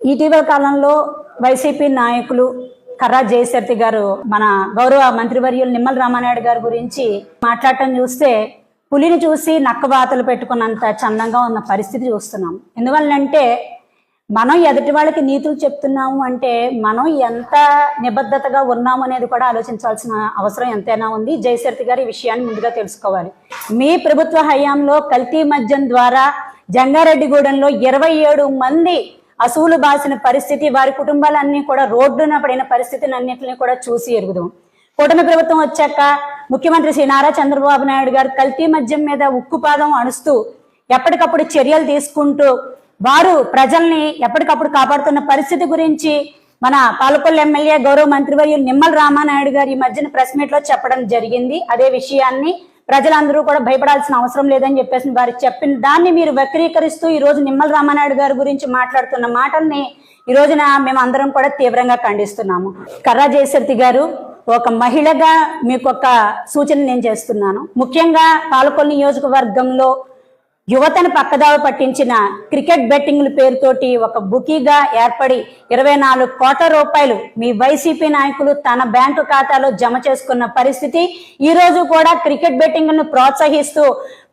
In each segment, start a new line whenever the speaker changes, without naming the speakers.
ఇటీవల కాలంలో వైసీపీ నాయకులు కర్రా జయశర్తి గారు మన గౌరవ మంత్రివర్యులు నిమ్మల రామానాయుడు గారి గురించి మాట్లాడటం చూస్తే పులిని చూసి నక్కబాతలు పెట్టుకున్నంత చందంగా ఉన్న పరిస్థితి చూస్తున్నాం. ఎందువల్లంటే మనం ఎదుటి వాళ్ళకి నీతులు చెప్తున్నాము అంటే మనం ఎంత నిబద్ధతగా ఉన్నాము అనేది కూడా ఆలోచించాల్సిన అవసరం ఎంతైనా ఉంది. జయశర్తి గారి ఈ విషయాన్ని ముందుగా తెలుసుకోవాలి. మీ ప్రభుత్వ హయాంలో కల్తీ మద్యం ద్వారా జంగారెడ్డిగూడెంలో ఇరవై ఏడు మంది అసువులు బాసిన పరిస్థితి వారి కుటుంబాలన్నీ కూడా రోడ్డున పడిన పరిస్థితిని అన్నింటినీ కూడా చూసి ఎరుగుదాం. కూటమి ప్రభుత్వం వచ్చాక ముఖ్యమంత్రి శ్రీ నారా చంద్రబాబు నాయుడు గారు కల్తీ మద్యం మీద ఉక్కుపాదం అణుస్తూ ఎప్పటికప్పుడు చర్యలు తీసుకుంటూ వారు ప్రజల్ని ఎప్పటికప్పుడు కాపాడుతున్న పరిస్థితి గురించి మన పాలకొల్లు ఎమ్మెల్యే గౌరవ మంత్రివర్యులు నిమ్మల రామానాయుడు గారు ఈ మధ్యన ప్రెస్ మీట్లో చెప్పడం జరిగింది. అదే విషయాన్ని ప్రజలందరూ కూడా భయపడాల్సిన అవసరం లేదని చెప్పేసి వారు చెప్పిన దాన్ని మీరు వక్రీకరిస్తూ ఈ రోజు నిమ్మల రామానాయుడు గారి గురించి మాట్లాడుతున్న మాటల్ని ఈ రోజున మేము అందరం కూడా తీవ్రంగా ఖండిస్తున్నాము. కర్రా జయశక్తి గారు ఒక మహిళగా మీకు ఒక సూచన నేను చేస్తున్నాను. ముఖ్యంగా పాలకొల్లు నియోజకవర్గంలో యువతను పక్కదావ పట్టించిన క్రికెట్ బెట్టింగ్ల పేరుతోటి ఒక బుకీగా ఏర్పడి ఇరవై నాలుగు కోట్ల రూపాయలు మీ వైసీపీ నాయకులు తన బ్యాంకు ఖాతాలో జమ చేసుకున్న పరిస్థితి ఈ రోజు కూడా క్రికెట్ బెట్టింగ్ను ప్రోత్సహిస్తూ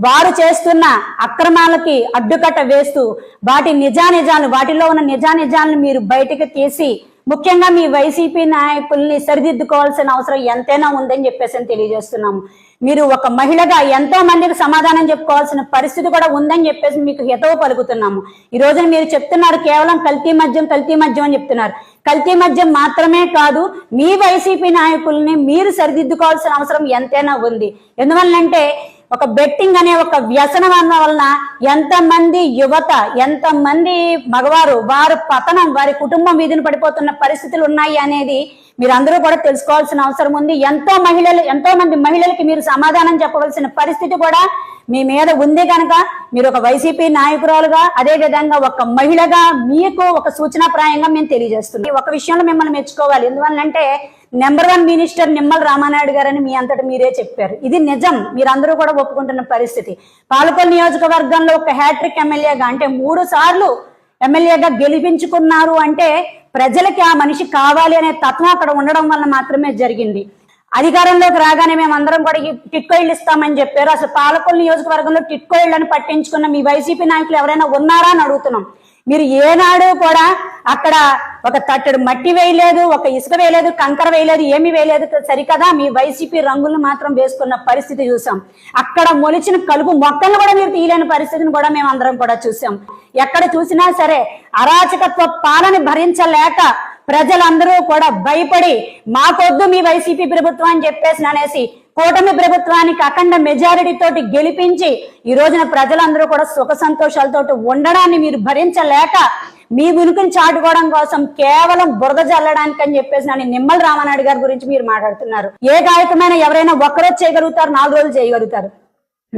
వారు చేస్తున్న అక్రమాలకి అడ్డుకట్ట వేస్తూ వాటి నిజానిజాలు వాటిలో ఉన్న నిజానిజాలను మీరు బయటకు తీసి ముఖ్యంగా మీ వైసీపీ నాయకుల్ని సరిదిద్దుకోవాల్సిన అవసరం ఎంతైనా ఉందని చెప్పేసి అని తెలియజేస్తున్నాము. మీరు ఒక మహిళగా ఎంతో మందికి సమాధానం చెప్పుకోవాల్సిన పరిస్థితి కూడా ఉందని చెప్పేసి మీకు హితవు పలుకుతున్నాము. ఈ రోజున మీరు చెప్తున్నారు కేవలం కల్తీ మద్యం కల్తీ మద్యం అని చెప్తున్నారు. కల్తీ మద్యం మాత్రమే కాదు మీ వైసీపీ నాయకుల్ని మీరు సరిదిద్దుకోవాల్సిన అవసరం ఎంతైనా ఉంది. ఎందువల్లంటే ఒక బెట్టింగ్ అనే ఒక వ్యసనం అన్న వలన ఎంతమంది యువత ఎంతమంది మగవారు వారు పతనం వారి కుటుంబం మీదన పడిపోతున్న పరిస్థితులు ఉన్నాయి అనేది మీరు అందరూ కూడా తెలుసుకోవాల్సిన అవసరం ఉంది. ఎంతో మహిళలు ఎంతో మంది మహిళలకి మీరు సమాధానం చెప్పవలసిన పరిస్థితి కూడా మీ మీద ఉంది కనుక మీరు ఒక వైసీపీ నాయకురాలుగా అదే విధంగా ఒక మహిళగా మీకు ఒక సూచనాప్రాయంగా మేము తెలియజేస్తున్నాం. ఒక విషయంలో మిమ్మల్ని మెచ్చుకోవాలి. ఎందువల్లంటే number one minister Nimmala Ramanaidu గారని మీ అంతటి మీరే చెప్పారు. ఇది నిజం. మీరందరూ కూడా ఒప్పుకుంటున్న పరిస్థితి. పాలకొల్ నియోజకవర్గంలో ఒక హ్యాట్రిక్ ఎమ్మెల్యేగా అంటే మూడు సార్లు ఎమ్మెల్యేగా గెలిపించుకున్నారు అంటే ప్రజలకి ఆ మనిషి కావాలి అనే తత్వం అక్కడ ఉండడం వల్ల మాత్రమే జరిగింది. అధికారంలోకి రాగానే మేము అందరం కూడా ఈ టిట్కోళ్ళు ఇస్తామని చెప్పారు. అసలు పాలకొల్లు నియోజకవర్గంలో టిట్కో పట్టించుకున్న మీ వైసీపీ నాయకులు ఎవరైనా ఉన్నారా అని అడుగుతున్నాం. మీరు ఏనాడు కూడా అక్కడ ఒక తట్టడు మట్టి వేయలేదు ఒక ఇసుక వేయలేదు కంకర వేయలేదు ఏమి వేయలేదు సరికదా? మీ వైసీపీ రంగులను మాత్రం వేసుకున్న పరిస్థితి చూసాం. అక్కడ మొలిచిన కలుపు మొక్కలను కూడా మీరు తీయలేని పరిస్థితిని కూడా మేము అందరం కూడా చూసాం. ఎక్కడ చూసినా సరే అరాచకత్వ పాలన భరించలేక ప్రజలందరూ కూడా భయపడి మాకొద్దు మీ వైసీపీ ప్రభుత్వం అని చెప్పేసి అనేసి కూటమి ప్రభుత్వానికి అఖండ మెజారిటీ తోటి గెలిపించి ఈ రోజున ప్రజలందరూ కూడా సుఖ సంతోషాలతో ఉండడాన్ని మీరు భరించలేక మీ ఉనికిని చాటుకోవడం కోసం కేవలం బురద జల్లడానికి అని చెప్పేసి నన్ను నిమ్మల రామనాయుడు గారి గురించి మీరు మాట్లాడుతున్నారు. ఏ గాయకమైన ఎవరైనా ఒక్కరోజు చేయగలుగుతారు నాలుగు రోజులు చేయగలుగుతారు.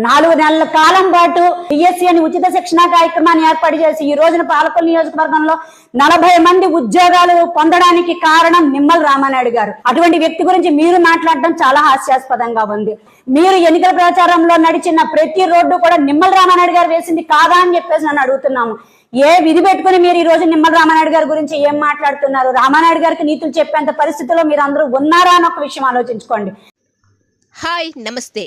నాలుగు నెలల కాలం పాటు బిఎస్సీ అని ఉచిత శిక్షణ కార్యక్రమాన్ని ఏర్పాటు చేసి ఈ రోజున పాలకొల్లు నియోజకవర్గంలో నలభై మంది ఉద్యోగాలు పొందడానికి కారణం నిమ్మల రామానాయుడు గారు. అటువంటి వ్యక్తి గురించి మీరు మాట్లాడడం చాలా హాస్యాస్పదంగా ఉంది. మీరు ఎన్నికల ప్రచారంలో నడిచిన ప్రతి రోడ్డు కూడా నిమ్మల రామానాయుడు గారు వేసింది కాదా అని చెప్పేసి నన్ను అడుగుతున్నాము. ఏ విధి పెట్టుకుని మీరు ఈ రోజు నిమ్మల రామానాయుడు గారి గురించి ఏం మాట్లాడుతున్నారు? రామానాయుడు గారికి నీతులు చెప్పేంత పరిస్థితిలో మీరు అందరూ ఉన్నారా అని ఒక విషయం ఆలోచించుకోండి.
హాయ్ నమస్తే.